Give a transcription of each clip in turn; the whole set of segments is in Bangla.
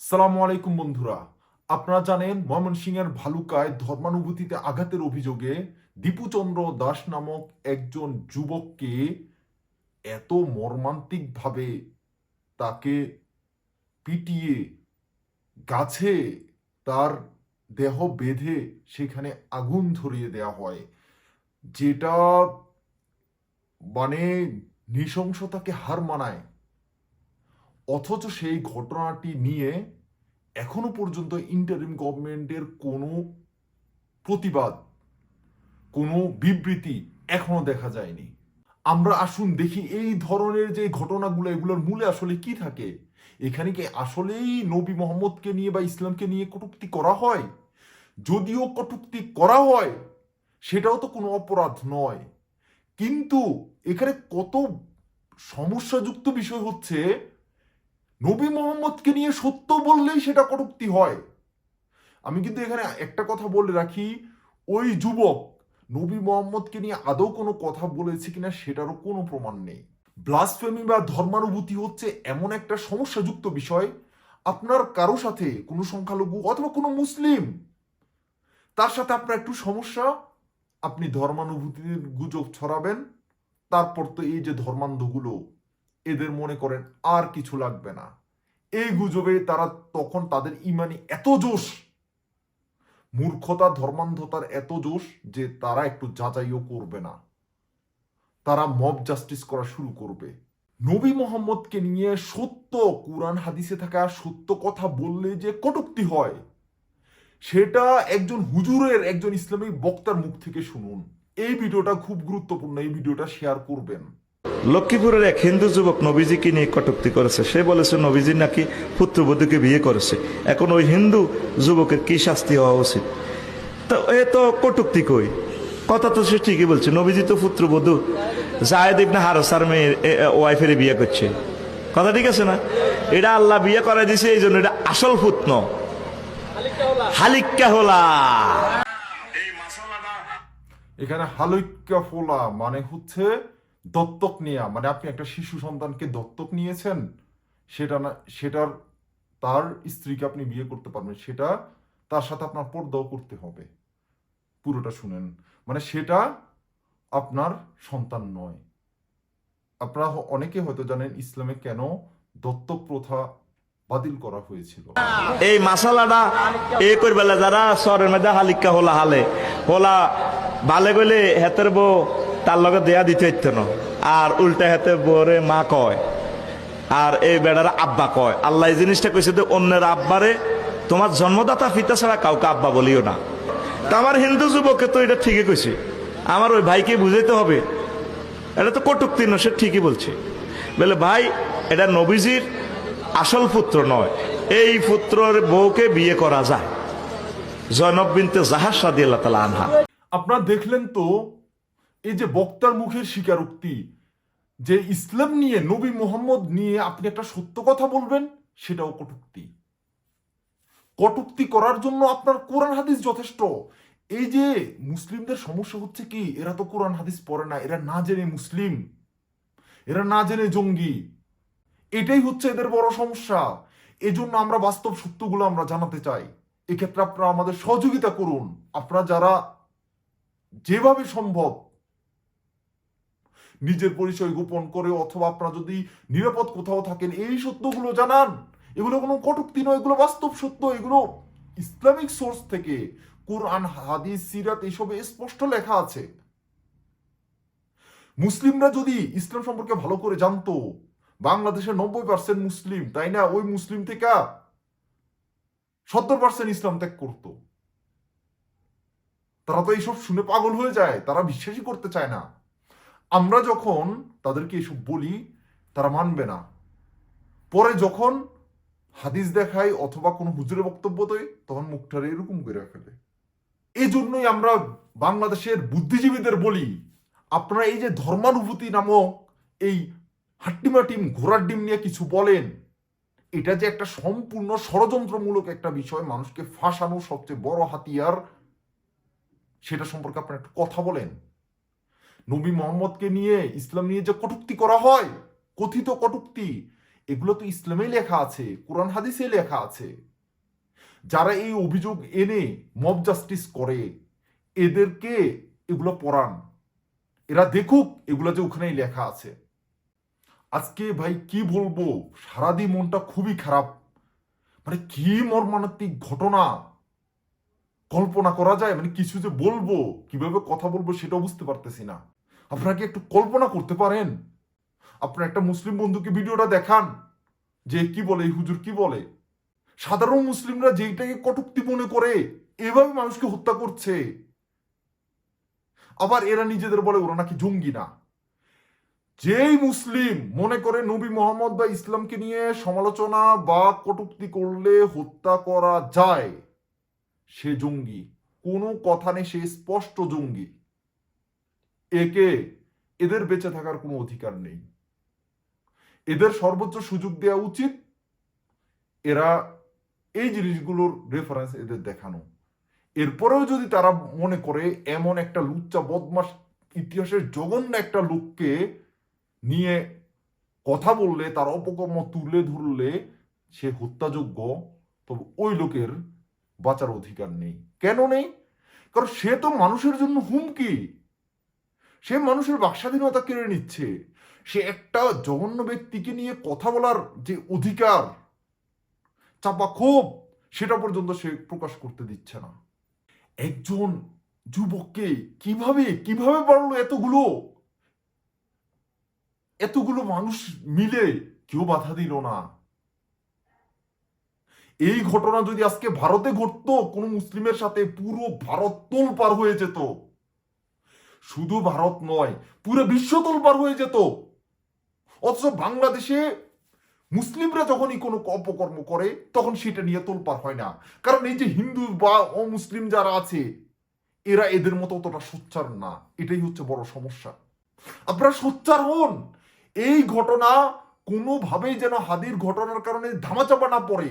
সালামু আলাইকুম বন্ধুরা। আপনারা জানেন ময়মনসিংহের ভালুকায় ধর্মানুভূতিতে আঘাতের অভিযোগে দীপুচন্দ্র দাস নামক একজন যুবককে এত মর্মান্তিকভাবে তাকে পিটিয়ে গাছে তার দেহ বেঁধে সেখানে আগুন ধরিয়ে দেওয়া হয়, যেটা মানে নৃশংসতাকে হার মানায়। অথচ সেই ঘটনাটি নিয়ে এখনও পর্যন্ত ইন্টারিম গভর্নমেন্টের কোনো প্রতিবাদ, কোনো বিবৃতি এখনও দেখা যায়নি। আমরা আসুন দেখি এই ধরনের যে ঘটনাগুলো, এগুলোর মূলে আসলে কি থাকে? এখানে কি আসলেই নবী মোহাম্মদকে নিয়ে বা ইসলামকে নিয়ে কটূক্তি করা হয়? যদিও কটূক্তি করা হয়, সেটাও তো কোনো অপরাধ নয়। কিন্তু এখানে কত সমস্যাযুক্ত বিষয় হচ্ছে নবী মোহাম্মদকে নিয়ে সত্য বললেই সেটা কটূক্তি হয়। আমি কিন্তু এখানে একটা কথা বলে রাখি, ওই যুবক নবী মোহাম্মদকে নিয়ে আদৌ কোনো কথা বলেছে কিনা সেটারও কোনো প্রমাণ নেই। ব্লাসফেমি বা ধর্মানুভূতি হচ্ছে এমন একটা সমস্যাযুক্ত বিষয়। আপনার কারও সাথে কোনো সংখ্যালঘু অথবা কোনো মুসলিম, তার সাথে আপনার একটু সমস্যা, আপনি ধর্মানুভূতির গুজব ছড়াবেন, তারপর তো এই যে ধর্মান্ধগুলো এদের মনে করেন আর কিছু লাগবে না। এই গুজবে তারা তখন তাদের ইমানি এত জোশ, মূর্খতা, ধর্মান্ধতার এত জোশ যে তারা একটু যাচাইও করবে না। তারা মব জাস্টিস করা শুরু করবে। নবী মোহাম্মদকে নিয়ে সত্য কোরআন হাদিসে থাকা সত্য কথা বললে যে কটুক্তি হয়, সেটা একজন হুজুরের, একজন ইসলামিক বক্তার মুখ থেকে শুনুন। এই ভিডিওটা খুব গুরুত্বপূর্ণ, এই ভিডিওটা শেয়ার করবেন। লক্ষ্মীপুরের এক হিন্দু যুবক নবীজিকে নিয়ে কটুক্তি করেছে। সে বলেছে, নবীজি নাকি পুত্রবধূকে বিয়ে করেছে। এখন ওই হিন্দু যুবকের কি শাস্তি হওয়া উচিত? তো এ তো কটুক্তি কই? কথা তো সে ঠিকই বলছে, নবীজি তো পুত্রবধূ। জায়দ ইবনে হারসার মেয়ের ওয়াইফের বিয়ে করছে। কথা ঠিক আছে না? এটা আল্লাহ বিয়ে করাই দিছে, এই জন্য এটা আসল পুত্ন হালিক্কা হোলা। এখানে হালৈক্যা ফোলা মানে হচ্ছে দত্তক নেয়া মানে আপনি একটা শিশু সন্তানকে দত্তক নিয়েছেন, সেটা না, সেটার, তার স্ত্রীকে আপনি বিয়ে করতে পারবেন, সেটা তার সাথে আপনার পর্দাও করতে হবে। পুরোটা শুনেন। মানে সেটা আপনার সন্তান নয়। আপনারা অনেকে হয়তো জানেন ইসলামে কেন দত্তক প্রথা বাতিল করা হয়েছিল। এই মাসালাটা এ করবেলা যারা সরের মধ্যে হালিকা হোলা হালে, হোলা ভালে গেলে হেতের বউ তার লগে দেয়া দিতে হইতো না। আর উল্টা হেতে বউরে মা কয়, আর এই বেড়ার আব্বা কয়। আল্লাহ এই জিনিসটা কইছে যে, অন্যের আব্বারে তোমার জন্মদাতা পিতা ছাড়া কাউকে আব্বা বলিও না। তা আমার হিন্দু যুবককে তো এটা ঠিকই কইছে। আমার ওই ভাইকে বুঝাইতে হবে। এটা তো কটুক্তি না, সে ঠিকই বলছে। বলে, ভাই, এটা নবীজির আসল পুত্র নয়। এই পুত্রের বউকে বিয়ে করা যায়। জয়নব বিনতে জাহাজ সাদি আল্লাহ তালা আনহা। আপনারা দেখলেন তো এই যে বক্তার মুখের স্বীকারোক্তি, যে ইসলাম নিয়ে, নবী মোহাম্মদ নিয়ে আপনি একটা সত্য কথা বলবেন, সেটাও কটুক্তি। কটুক্তি করার জন্য আপনার কোরআন হাদিস যথেষ্ট। এই যে মুসলিমদের সমস্যা হচ্ছে কি, এরা তো কোরআন হাদিস পড়ে না, এরা না জেনে মুসলিম, এরা না জেনে জঙ্গি। এটাই হচ্ছে এদের বড় সমস্যা। এজন্য আমরা বাস্তব সত্যগুলো আমরা জানাতে চাই। এক্ষেত্রে আপনারা আমাদের সহযোগিতা করুন। আপনারা যারা যেভাবে সম্ভব নিজের পরিচয় গোপন করে অথবা আপনারা যদি নিরাপদ কোথাও থাকেন, এই সত্যগুলো জানান। এগুলো কোনো কটুক্তি নয়, এগুলো বাস্তব সত্য। এগুলো ইসলামিক সোর্স থেকে কোরআন, হাদিস, সিরাত এইসবে স্পষ্ট লেখা আছে। মুসলিমরা যদি ইসলাম সম্পর্কে ভালো করে জানতো বাংলাদেশের নব্বই পার্সেন্ট মুসলিম, তাই না? ওই মুসলিম থেকে সত্তর পার্সেন্ট ইসলাম ত্যাগ করতো। তারা তো এইসব শুনে পাগল হয়ে যায়, তারা বিশ্বাসই করতে চায় না। আমরা যখন তাদেরকে এসব বলি, তারা মানবে না। পরে যখন হাদিস দেখাই অথবা কোনো হুজুরের বক্তব্য দেয়, তখন মুখটারে এরকম করে ফেলে। এই জন্যই আমরা বাংলাদেশের বুদ্ধিজীবীদের বলি, আপনারা এই যে ধর্মানুভূতি নামক এই হাট্টিমা টিম ঘোড়ার ডিম নিয়ে কিছু বলেন, এটা যে একটা সম্পূর্ণ ষড়যন্ত্রমূলক একটা বিষয়, মানুষকে ফাঁসানোর সবচেয়ে বড় হাতিয়ার, সেটা সম্পর্কে আপনারা একটু কথা বলেন। নবী মোহাম্মদকে নিয়ে, ইসলাম নিয়ে যে কটূক্তি করা হয়, কথিত কটূক্তি, এগুলো তো ইসলামেই লেখা আছে, কোরআন হাদিসে লেখা আছে। যারা এই অভিযোগ এনে মব জাস্টিস করে, এদেরকে এগুলো পড়ান। এরা দেখুক এগুলো যে ওখানেই লেখা আছে। আজকে ভাই কি বলব, সারাদিন মনটা খুবই খারাপ। মানে কি মর্মান্তিক ঘটনা। কল্পনা করা যায় মানে কিছু যে বলব, কীভাবে কথা বলব সেটাও বুঝতে পারতেছি না। আপনারা কি একটু কল্পনা করতে পারেন? আপনার একটা মুসলিম বন্ধুকে ভিডিওটা দেখান। যে কি বলে, এই হুজুর কি বলে? সাধারণ মুসলিমরা যেইটাকে কটুক্তি মনে করে, এভাবে মানুষকে হত্যা করছে। আবার এরা নিজেদের বলে, ওরা নাকি জঙ্গি না। যেই মুসলিম মনে করে নবী মোহাম্মদ বা ইসলামকে নিয়ে সমালোচনা বা কটুক্তি করলে হত্যা করা যায়, সে জঙ্গি। কোনো কথা নেই, সে স্পষ্ট জঙ্গি। একে এদের বেঁচে থাকার কোনো অধিকার নেই। এদের সর্বোচ্চ সুযোগ দেওয়া উচিত এরা এই জিনিসগুলোর রেফারেন্স এদের দেখানো। এরপরেও যদি তারা মনে করে এমন একটা লুচ্চা, বদমাস, ইতিহাসের জঘন্য একটা লোককে নিয়ে কথা বললে, তার অপকর্ম তুলে ধরলে সে হত্যাযোগ্য, তবে ওই লোকের বাঁচার অধিকার নেই। কেন নেই? কারণ সে তো মানুষের জন্য হুমকি। সে মানুষের বাকস্বাধীনতা কেড়ে নিচ্ছে। সে একটা জঘন্য ব্যক্তিকে নিয়ে কথা বলার যে অধিকার, চাপা ক্ষোভ, সেটা পর্যন্ত সে প্রকাশ করতে দিচ্ছে না। একজন যুবককে কীভাবে কীভাবে পারল এতগুলো? এতগুলো মানুষ মিলে কেউ বাধা দিল না। এই ঘটনা যদি আজকে ভারতে ঘটতো, কোনো মুসলিমের সাথে পুরো ভারত তোল পার হয়ে যেত। শুধু ভারত নয়, পুরো বিশ্ব তোল পার হয়ে যেত। অথচ বাংলাদেশে মুসলিমরা যখনই কোনো অপকর্ম করে, তখন সেটা নিয়ে তোলপার হয় না। কারণ এই যে হিন্দু বা অমুসলিম যারা আছে, এরা এদের মতো অতটা সোচ্চার না। এটাই হচ্ছে বড় সমস্যা। আপনারা সোচ্চার হন। এই ঘটনা কোনোভাবেই যেন হাদির ঘটনার কারণে ধামাচাপা না পড়ে।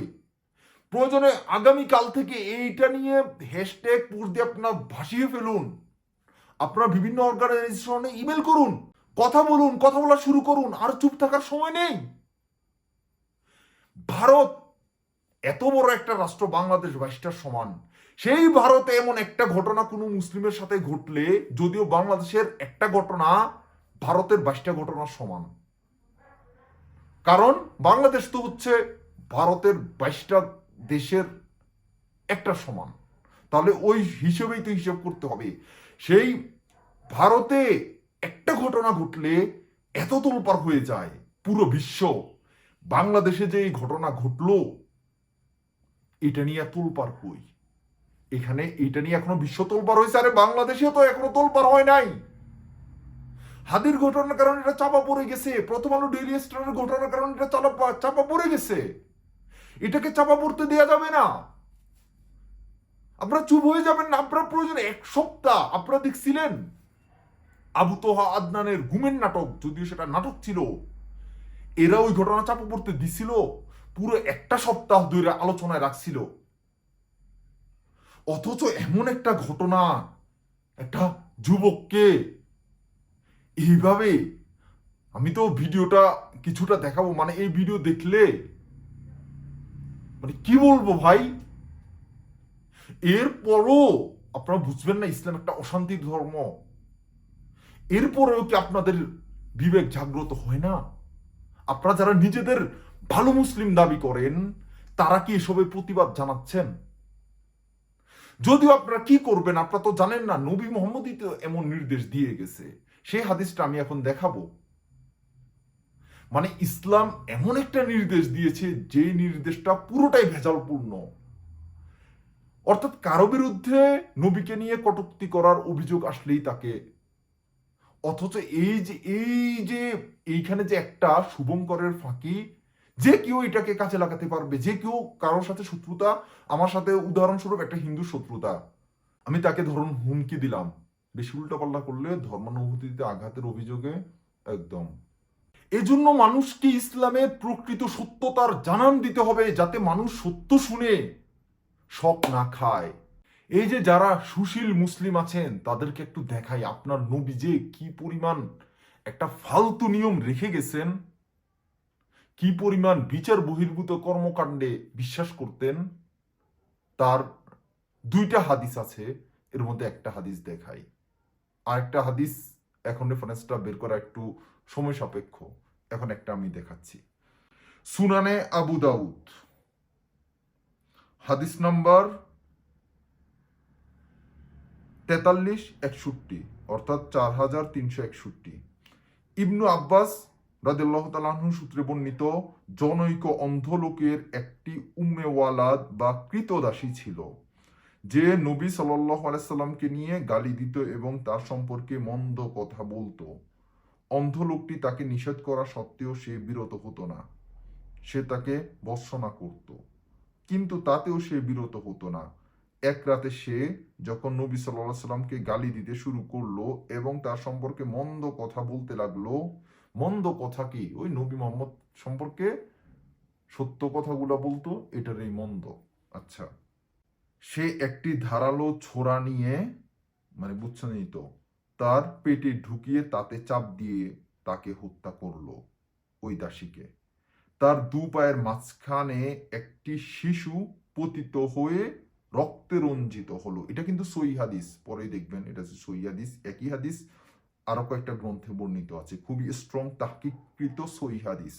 প্রয়োজনে আগামীকাল থেকে এইটা নিয়ে হ্যাশট্যাগ পোস্ট দিয়ে আপনারা ভাসিয়ে ফেলুন। আপনারা বিভিন্ন অর্গানাইজেশনে ইমেল করুন, কথা বলুন, কথা বলা শুরু করুন, আর চুপ থাকার সময় নেই। ভারত এত বড় একটা রাষ্ট্র, বাংলাদেশ বাইশটার সমান। সেই ভারতে এমন একটা ঘটনা কোনো মুসলিমের সাথে ঘটলে, যদিও বাংলাদেশের একটা ঘটনা, ভারতের বাইশটা ঘটনার সমান। কারণ বাংলাদেশ তো হচ্ছে ভারতের বাইশটা দেশের একটা সমান। তাহলে ওই হিসেবেই তো হিসেব করতে হবে। সেই ভারতে একটা ঘটনা ঘটলে এত তোলপার হয়ে যায় পুরো বিশ্ব। বাংলাদেশে যে এই ঘটনা ঘটলো, এটা নিয়ে তোলপার হই এখানে এটা নিয়ে এখনও বিশ্ব তোলপার হয়েছে, আরে বাংলাদেশে তো এখনও তোলপার হয় নাই। হাদির ঘটনার কারণে এটা চাপা পড়ে গেছে, প্রথম আলো ডেইলি স্টারের ঘটনার কারণে এটা চাপা চাপা পড়ে গেছে। এটাকে চাপা পড়তে দেওয়া যাবে না। আপনারা চুপ হয়ে যাবেন না, আপনার প্রয়োজন এক সপ্তাহ আপনারা দেখছিলেন? আবু তোহা আদনানের ঘুমের নাটক, যদিও সেটা নাটক ছিল, এরা ওই ঘটনা চাপা পড়তে দিছিল, পুরো একটা সপ্তাহ ধরে আলোচনায় রাখছিল। অথচ এমন একটা ঘটনা, একটা যুবককে, এইভাবে আমি তো ভিডিওটা কিছুটা দেখাবো মানে এই ভিডিও দেখলে মানে কি বলব ভাই? এরপরও আপনারা বুঝবেন না ইসলাম একটা অশান্তির ধর্ম। এরপরেও কি আপনাদের বিবেক জাগ্রত হয় না? আপনারা যারা নিজেদের ভালো মুসলিম দাবি করেন, তারা কি এসবের প্রতিবাদ জানাচ্ছেন? যদিও আপনারা কি করবেন, আপনারা তো জানেন না, নবী মোহাম্মদই তো এমন নির্দেশ দিয়ে গেছে। সেই হাদিসটা আমি এখন দেখাবো। মানে ইসলাম এমন একটা নির্দেশ দিয়েছে যে নির্দেশটা পুরোটাই ভেজালপূর্ণ। অর্থাৎ কারও বিরুদ্ধে নবীকে নিয়ে কটূক্তি করার অভিযোগ আসলেই তাকে। অথচ এই যে এই যে, এইখানে যে একটা শুভঙ্করের ফাঁকি, যে কেউ এটাকে কাজে লাগাতে পারবে, যে কেউ কারোর সাথে শত্রুতা, আমার সাথে উদাহরণস্বরূপ একটা হিন্দু শত্রুতা, আমি তাকে ধরুন হুমকি দিলাম। বেশি উল্টা উল্টাপাল্টা করলে ধর্মানুভূতিতে আঘাতের অভিযোগে একদম। এজন্য মানুষকে ইসলামের প্রকৃত সত্যতার জানান দিতে হবে, যাতে মানুষ সত্য শুনে। শখ না খায়। এই যে যারা সুশীল মুসলিম আছেন, তাদেরকে একটু দেখাই আপনার নবী যে কি পরিমাণ একটা ফালতু নিয়ম রেখে গেছেন, কি পরিমাণ বিচার বহির্ভূত কর্মকাণ্ডে বিশ্বাস করতেন, তার দুইটা হাদিস আছে, এর মধ্যে একটা হাদিস দেখাই। আর একটা হাদিস, এখন রেফারেন্সটা বের করা একটু সময় সাপেক্ষ, এখন একটা আমি দেখাচ্ছি। সুনানে আবু দাউদ। হাদিস নাম্বার তেতাল্লিশ, একষট্টি, অর্থাৎ চার হাজার তিনশো একষট্টি। ইবনু আব্বাস রাদিল্লাহ তালাহু সূত্রে বর্ণিত, জনৈক অন্ধ লোকের একটি উম্মেওয়ালাদ বা কৃতদাসী ছিল, যে নবী আলাইসাল্লামকে নিয়ে গালি দিত এবং তার সম্পর্কে মন্দ কথা বলতো। অন্ধ লোকটি তাকে নিষেধ করা সত্ত্বেও সে বিরত হতো না। সে তাকে বর্ষনা করত। কিন্তু তাতেও সে বিরত হতো না। এক রাতে সে যখন নবী সাল্লাহ সাল্লামকে গালি দিতে শুরু করল এবং তার সম্পর্কে মন্দ কথা বলতে লাগল, মন্দ কথা কি? ওই নবী মোহাম্মদ সম্পর্কে সত্য কথাগুলো বলতো এটার এই মন্দ। আচ্ছা সে একটি ধারালো ছোরা নিয়ে মানে বুঝছেন এই তো, তার পেটে ঢুকিয়ে তাতে চাপ দিয়ে তাকে হত্যা করল, ওই দাসীকে। তার দু পায়ের মাঝখানে একটি শিশু পতিত হয়ে রক্তে রঞ্জিত হলো। এটা কিন্তু সই হাদিস পরে দেখবেন এটা সই হাদিস, একই হাদিস, আরও কয়েকটা গ্রন্থে বর্ণিত আছে। খুবই স্ট্রং তাহকিকৃত সই হাদিস।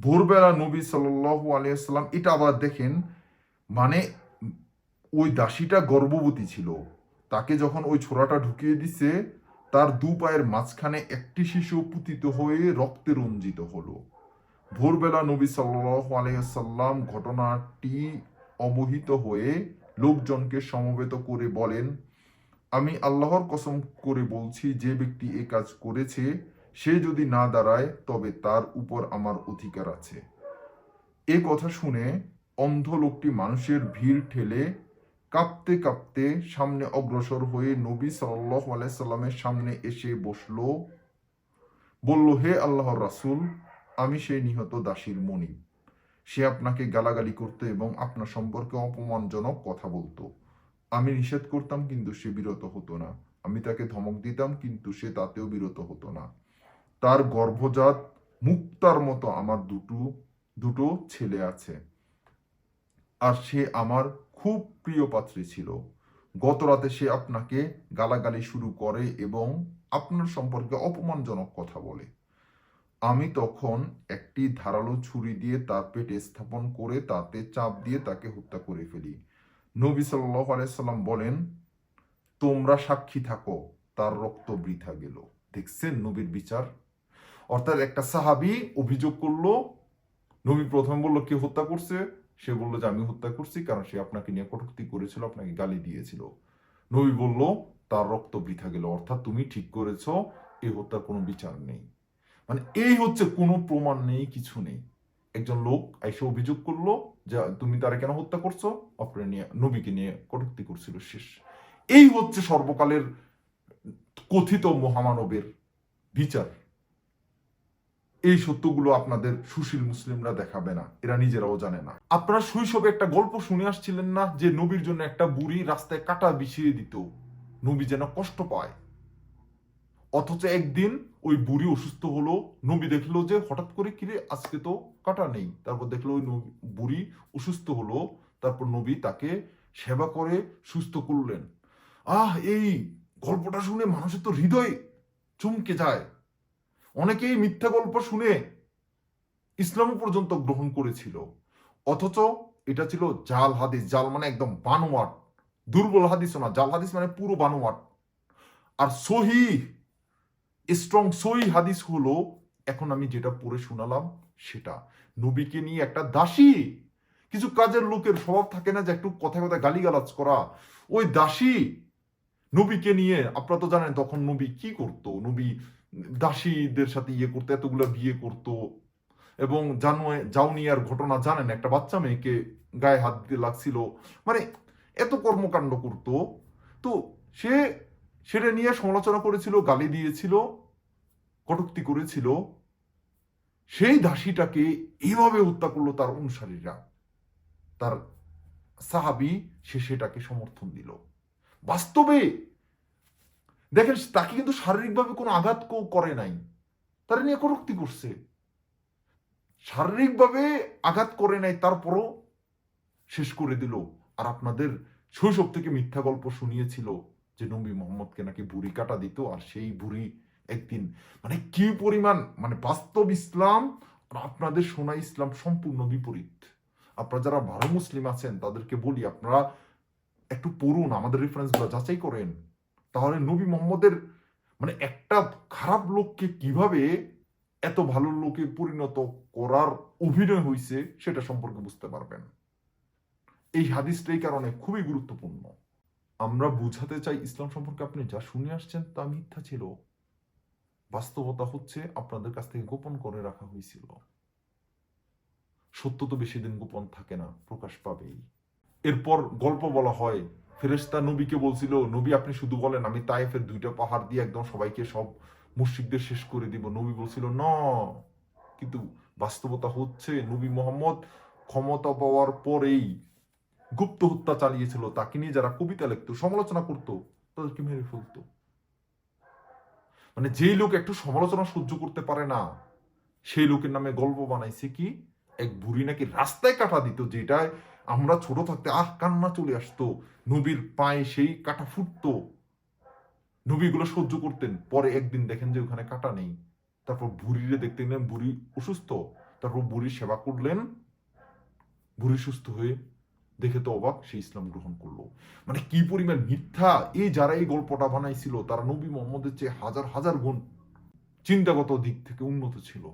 ভোরবেলা নবী সাল্লাল্লাহু আলাইহি সাল্লাম এটা আবার দেখেন মানে ওই দাসীটা গর্ভবতী ছিল। তাকে যখন ওই ছোড়াটা ঢুকিয়ে দিছে, তার দু পায়ের মাঝখানে একটি শিশু পুতিত হয়ে রক্তে রঞ্জিত হলো। ভোরবেলা নবী সাল্লাল্লাহু আলাইহি সাল্লাম ঘটনাটি অবহিত হয়ে লোকজনকে সমবেত করে বলেন, আমি আল্লাহর কসম করে বলছি, যে ব্যক্তি এ কাজ করেছে, সে যদি না দাঁড়ায়, তবে তার উপর আমার অধিকার আছে। এ কথা শুনে অন্ধ লোকটি মানুষের ভিড় ঠেলে কাঁপতে কাঁপতে সামনে অগ্রসর হয়ে নবী সাল্লাহ আলাইসাল্লামের সামনে এসে বসল, বলল, হে আল্লাহর রাসূল আমি সেই নিহত দাসীর মনি সে আপনাকে গালাগালি করতো এবং আপনার সম্পর্কে অপমানজনক কথা বলতো। আমি নিষেধ করতাম কিন্তু সে বিরত হতো না। আমি তাকে ধমক দিতাম কিন্তু সে তাতেও বিরত হতো না। তার গর্ভজাত মুক্তার মতো আমার দুটো দুটো ছেলে আছে। আর সে আমার খুব প্রিয় পাত্রী ছিল। গত রাতে সে আপনাকে গালাগালি শুরু করে এবং আপনার সম্পর্কে অপমানজনক কথা বলে। আমি তখন একটি ধারালো ছুরি দিয়ে তার পেটে স্থাপন করে তাতে চাপ দিয়ে তাকে হত্যা করে ফেলি। নবী সাল্লাহ আলাইসাল্লাম বলেন, তোমরা সাক্ষী থাকো, তার রক্ত বৃথা গেল। দেখছেন নবীর বিচার? অর্থাৎ একটা সাহাবি অভিযোগ করল, নবী প্রথমে বলল, কে হত্যা করছে? সে বলল যে, আমি হত্যা করছি কারণ সে আপনাকে নিয়ে কটূক্তি করেছিল, আপনাকে গালি দিয়েছিল। নবী বলল, তার রক্ত বৃথা গেল, অর্থাৎ তুমি ঠিক করেছ এই হত্যার কোনো বিচার নেই। মানে এই হচ্ছে কোনো প্রমাণ নেই, কিছু নেই। একজন লোক এসে অভিযোগ করল যে তুমি তারা কেন হত্যা করছ? আপনার নিয়ে, নবীকে নিয়ে কটূক্তি করছিল শেষ। এই হচ্ছে সর্বকালের কথিত মহামানবের বিচার। এই সত্যগুলো আপনাদের সুশীল মুসলিমরা দেখাবে না, এরা নিজেরাও জানে না। আপনারা শৈশবে একটা গল্প শুনে আসছিলেন না যে নবীর জন্য একটা বুড়ি রাস্তায় কাটা বিছিয়ে দিত। নবী যেন কষ্ট পায়। অথচ একদিন ওই বুড়ি অসুস্থ হলো, নবী দেখল যে হঠাৎ করে কিরে, আজকে তো কাটা নেই। তারপর দেখল ওই বুড়ি অসুস্থ হলো, তারপর নবী তাকে সেবা করে সুস্থ করলেন। আহ, এই গল্পটা শুনে মানুষের তো হৃদয় চমকে যায়। অনেকেই মিথ্যা গল্প শুনে ইসলাম পর্যন্ত গ্রহণ করেছিল। অথচ এটা ছিল জাল হাদিস, জাল মানে একদম বানোয়াট, দুর্বল হাদিস না, জাল হাদিস মানে পুরো বানোয়াট। আর সহি স্ট্রং সহি হাদিস হলো, এখন আমি যেটা পড়ে শোনালাম সেটা। নবীকে নিয়ে একটা দাসী, কিছু কাজের লোকের স্বভাব থাকে না যে একটু কথা কথা গালিগালাজ করা। ওই দাসী নবীকে নিয়ে, আপনারা তো জানেন তখন নবী কি করতো? নবী দাসীদের সাথে ইয়ে করতো, এতগুলো বিয়ে করতো। এবং জানুয়ারি জাউনিয়ার ঘটনা জানেন, একটা বাচ্চা মেয়েকে গায়ে হাত দিতে লাগছিল। মানে এত কর্মকাণ্ড করতো। তো সে সেটা নিয়ে সমালোচনা করেছিল, গালি দিয়েছিল, কটুক্তি করেছিল। সেই দাসীটাকে এইভাবে হত্যা করল তার অনুসারীরা। তার সাহাবি সে সেটাকে সমর্থন দিল। বাস্তবে দেখেন, তাকে কিন্তু শারীরিকভাবে কোনো আঘাত কেউ করে নাই। তারা নিয়ে কটুক্তি করছে। শারীরিকভাবে আঘাত করে নাই, তারপরও শেষ করে দিল। আর আপনাদের শৈশব থেকে মিথ্যা গল্প শুনিয়েছিল। যে নবী মোহাম্মদকে নাকি বুড়ি কাটা দিত, আর সেই বুড়ি একদিন মানে কি পরিমাণ মানে বাস্তব ইসলাম আর আপনাদের শোনা ইসলাম সম্পূর্ণ বিপরীত। আপনারা যারা ভালো মুসলিম আছেন, তাদেরকে বলি, আপনারা একটু পড়ুন, আমাদের রেফারেন্সগুলো যাচাই করেন। তাহলে নবী মোহাম্মদের মানে একটা খারাপ লোককে কীভাবে এত ভালো লোকে পরিণত করার অভিনয় হয়েছে সেটা সম্পর্কে বুঝতে পারবেন। এই হাদিসটা এই কারণে খুবই গুরুত্বপূর্ণ। আমরা বুঝাতে চাই ইসলাম সম্পর্কে আপনি যা শুনে আসছেন তা মিথ্যা ছিল। বাস্তবতা হচ্ছে আপনাদের কাছ থেকে গোপন করে রাখা হয়েছিল। সত্য তো বেশি দিন গোপন থাকে না, প্রকাশ পাবেই। এরপর গল্প বলা হয়, ফেরেশতা নবীকে বলছিল, নবী, আপনি শুধু বলেন, আমি তাইফের দুইটা পাহাড় দিয়ে একদম সবাইকে সব মুশরিকদের শেষ করে দিব। নবী বলছিল, ন, কিন্তু বাস্তবতা হচ্ছে নবী মোহাম্মদ ক্ষমতা পাওয়ার পরেই গুপ্ত হত্যা চালিয়েছিল, তাকে নিয়ে যারা কবিতা লিখতো, সমালোচনা করতো, তাদেরকে মেরে ফেলতো। মানে যেই লোক একটু সমালোচনা সহ্য করতে পারে না, সেই লোকের নামে গল্প বানাইছে কি, এক বুড়ি নাকি রাস্তায় কাটা দিত, যেটায় আমরা ছোট থাকতে আহ কান্না চলে আসতো, নবীর পায়ে সেই কাটা ফুটতো। নবীগুলো সহ্য করতেন, পরে একদিন দেখেন যে ওখানে কাটা নেই। তারপর বুড়িরে দেখতে গেলেন বুড়ি অসুস্থ, তারপর বুড়ির সেবা করলেন, বুড়ি সুস্থ হয়ে দেখে তো অবাক সে ইসলাম গ্রহণ করল। মানে কি পরিমাণ মিথ্যা? এই যারা এই গল্পটা বানাইছিল, তারা নবী মোহাম্মদের চেয়ে হাজার হাজার গুণ চিন্তাগত দিক থেকে উন্নত ছিল।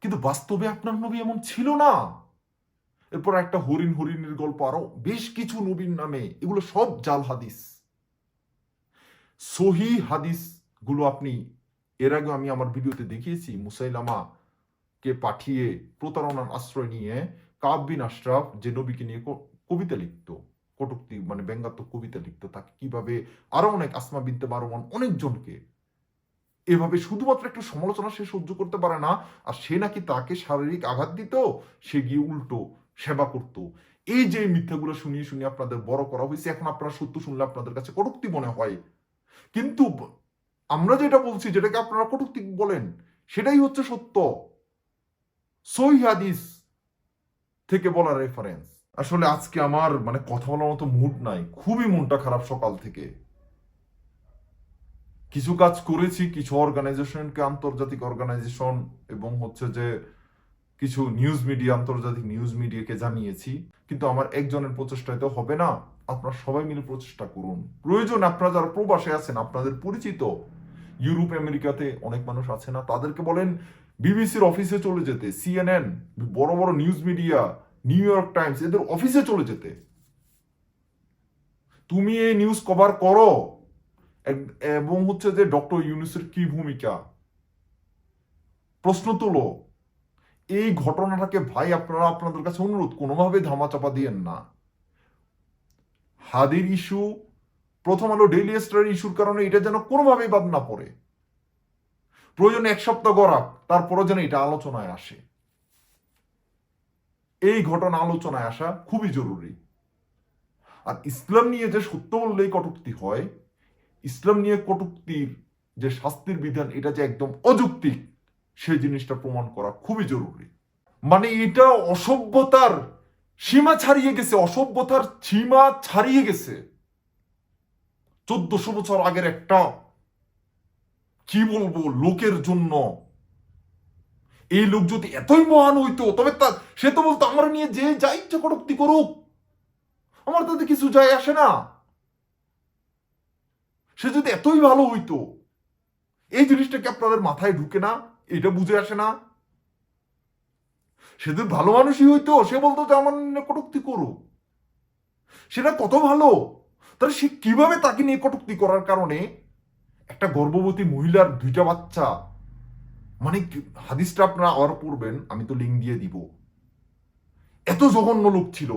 কিন্তু বাস্তবে আপনার নবী এমন ছিল না। এরপর একটা হরিণ হরিণের গল্প আরও বেশ কিছু নবীর নামে। এগুলো সব জাল হাদিস। সহি হাদিসগুলো আপনি, এর আগে আমি আমার ভিডিওতে দেখিয়েছি মুসাইলামা কে পাঠিয়ে প্রতারণার আশ্রয় নিয়ে কাব বিন আশরাফ যে নবীকে নিয়ে কবিতা লিখতো, কটুক্তি মানে ব্যঙ্গাত্মক কবিতা লিখতো, তাকে কীভাবে আরও অনেক আসমা বিনতে মারওয়ান অনেকজনকে এভাবে শুধুমাত্র একটু সমালোচনা সে সহ্য করতে পারে না, আর সে নাকি তাকে শারীরিক আঘাত দিত, সে গিয়ে উল্টো সেবা করত। এই যে মিথ্যাগুলো শুনিয়ে শুনিয়ে আপনাদের বড় করা হয়েছে, এখন আপনারা সত্য শুনলে আপনাদের কাছে কটুক্তি মনে হয়। কিন্তু আমরা যেটা বলছি, যেটাকে আপনারা কটুক্তি বলেন, সেটাই হচ্ছে সত্য। সহি হাদিস থেকে বলা রেফারেন্স আসলে আজকে আমার মানে কথা বলার মতো মুড নাই। খুবই মনটা খারাপ সকাল থেকে। কিছু কাজ করেছি, কিছু অর্গানাইজেশনকে আন্তর্জাতিক অর্গানাইজেশন এবং হচ্ছে যে কিছু নিউজ মিডিয়া আন্তর্জাতিক নিউজ মিডিয়াকে জানিয়েছি। কিন্তু আমার একজনের প্রচেষ্টায় তো হবে না। আপনারা সবাই মিলে প্রচেষ্টা করুন। প্রয়োজন, আপনারা যারা প্রবাসে আছেন, আপনাদের পরিচিত। ইউরোপ, আমেরিকাতে অনেক মানুষ আছে না, তাদেরকে বলেন, বিবিসির অফিসে চলে যেতে। সিএনএন বড় বড় news media New York Times এদের অফিসে চলে যেতে। তুমি এই নিউজ কভার করো। এবং হচ্ছে যে ডক্টর ইউনুসের কি ভূমিকা? প্রশ্ন তুলো। এই ঘটনাটাকে ভাই আপনারা আপনাদের কাছে অনুরোধ, কোনোভাবে ধামাচাপা দিয়েন না। হাদির ইস্যু, প্রথম আলো ডেইলি স্টার ইস্যুর কারণে এটা যেন কোনোভাবেই বাদ না পড়ে। প্রয়োজনে এক সপ্তাহ গড়াক, তারপরও যেন এটা আলোচনায় আসে। এই ঘটনা আলোচনায় আসা খুবই জরুরি। আর ইসলাম নিয়ে যে সত্য বললেই কটুক্তি হয়, ইসলাম নিয়ে কটুক্তির যে শাস্তির বিধান, এটা যে একদম অযৌক্তিক, সেই জিনিসটা প্রমাণ করা খুবই জরুরি। মানে এটা অসভ্যতার সীমা ছাড়িয়ে গেছে, অসভ্যতার সীমা ছাড়িয়ে গেছে। চোদ্দশো বছর আগের একটা, কি বলব, লোকের জন্য এই লোক যদি এতই মহান হইতো, তবে তা, সে তো বলতো, আমার নিয়ে যে যা ইচ্ছা কটুক্তি করুক। আমার তাতে কিছু যায় আসে না। সে যদি এতই ভালো হইতো, এই জিনিসটা কি আপনাদের মাথায় ঢুকে না এটা বুঝে আসে না। সে যদি ভালো মানুষই হইতো, সে বলতো যে, আমার নিয়ে কটুক্তি করুক সেটা কত ভালো? তাহলে সে কীভাবে তাকে নিয়ে কটুক্তি করার কারণে একটা গর্ভবতী মহিলার দুইটা বাচ্চা মানে হাদিসটা আপনারা আবার পড়বেন, আমি তো লিঙ্ক দিয়ে দিব। এত জঘন্য লোক ছিল,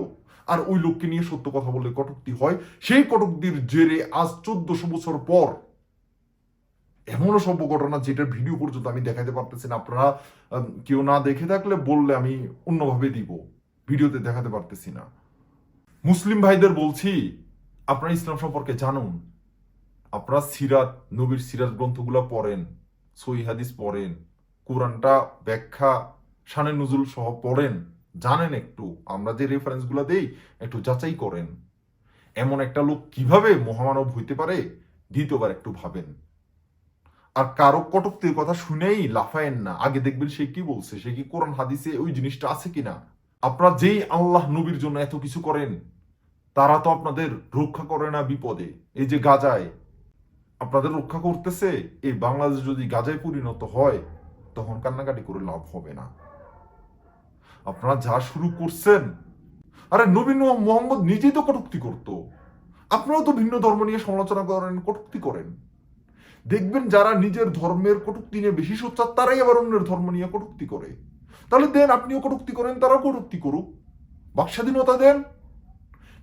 আর ওই লোককে নিয়ে সত্য কথা বললে কটুক্তি হয়, সেই কটুক্তির জেরে আজ চোদ্দশো বছর পর এমনও সভ্য ঘটনা যেটার ভিডিও পর্যন্ত আমি দেখাতে পারতেছি না। আপনারা কেউ না দেখে থাকলে বললে আমি অন্যভাবে দিব ভিডিওতে দেখাতে পারতেছি না। মুসলিম ভাইদের বলছি, আপনারা ইসলাম সম্পর্কে জানুন। আপনারা সিরাত, নবীর সিরাত গ্রন্থগুলো পড়েন সই হাদিস পড়েন। কোরআনটা ব্যাখ্যা শানে নজরুল সহ পড়েন, জানেন একটু। আমরা যে রেফারেন্সগুলো দেই, একটু যাচাই করেন। এমন একটা লোক কীভাবে মহামানব হইতে পারে, দ্বিতীয়বার একটু ভাবেন। আর কারও কটুক্তির কথা শুনেই লাফায়েন না। আগে দেখবেন সে কি বলছে, সে কি কোরআন, হাদিসে ওই জিনিসটা আছে কিনা? আপনারা যেই আল্লাহ নবীর জন্য এত কিছু করেন, তারা তো আপনাদের রক্ষা করে না বিপদে। এই যে গাজায়, আপনাদের রক্ষা করতেছে, এই বাংলাদেশ যদি গাজায় পরিণত হয় তখন কান্নাকাটি করে লাভ হবে না। আপনারা যা শুরু করছেন, আরে নবীন মোহাম্মদ নিজেই তো কটুক্তি করতো। আপনারাও তো ভিন্ন ধর্ম নিয়ে সমালোচনা করেন, কটুক্তি করেন। দেখবেন যারা নিজের ধর্মের কটুক্তি নিয়ে বেশি সোচ্চার, তারাই আবার অন্যের ধর্ম নিয়ে কটুক্তি করে। তাহলে দেন আপনিও কটুক্তি করেন, তারাও কটুক্তি করুক। বাক স্বাধীনতা দেন।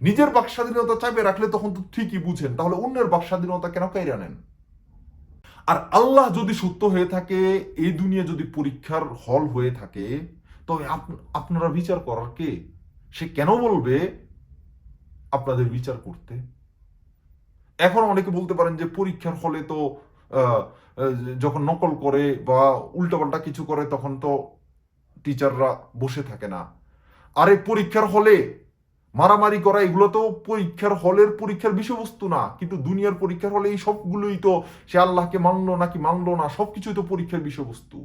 নিজের বাক স্বাধীনতা চাপে রাখলে তখন তো ঠিকই বুঝেন, তাহলে অন্যের বাক স্বাধীনতা কেন কাইরা নেন? আর আল্লাহ যদি সত্য হয়ে থাকে, এই দুনিয়া যদি পরীক্ষার হল হয়ে থাকে, তবে আপ- আপনারা বিচার করার কে? সে কেন বলবে? আপনাদের বিচার করতে। এখন অনেকে বলতে পারেন যে পরীক্ষার হলে তো যখন নকল করে বা উল্টাপাল্টা কিছু করে, তখন তো টিচাররা বসে থাকে না। আরে পরীক্ষার হলে মারামারি করা, এগুলো তো পরীক্ষার হলের পরীক্ষার বিষয়বস্তু না। কিন্তু দুনিয়ার পরীক্ষার হলে এই সবগুলোই তো সে আল্লাহকে মানলো নাকি মানলো না, সবকিছুই তো পরীক্ষার বিষয়বস্তু।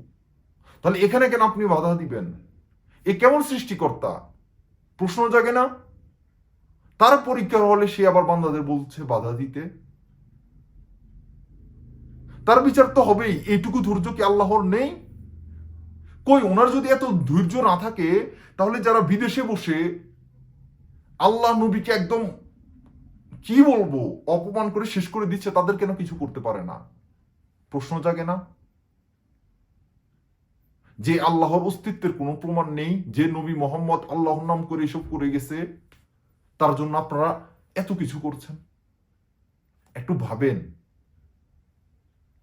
তাহলে এখানে কেন আপনি বাধা দিবেন? এ কেমন সৃষ্টিকর্তা? প্রশ্ন জাগে না? তার পরীক্ষার হলে সে আবার বান্দাদের বলছে বাধা দিতে। তার বিচার তো হবেই, এইটুকু ধৈর্য কি আল্লাহর নেই? কই, ওনার যদি এত ধৈর্য না থাকে, তাহলে যারা বিদেশে বসে আল্লাহ নবীকে একদম কি বলব, অপমান করে শেষ করে দিচ্ছে, তাদের কেন কিছু করতে পারে না? প্রশ্ন জাগে না? যে আল্লাহর অস্তিত্বের কোনো প্রমাণ নেই, যে নবী মোহাম্মদ আল্লাহর নাম করে এসব করে গেছে, তার জন্য আপনারা এত কিছু করছেন। একটু ভাবেন।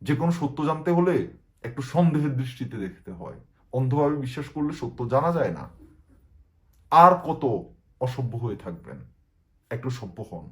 যে কোনো সত্য জানতে হলে একটু সন্দেহের দৃষ্টিতে দেখতে হয়। অন্ধভাবে বিশ্বাস করলে সত্য জানা যায় না। আর কত অসভ্য হয়ে থাকবেন। একটু সভ্য হন।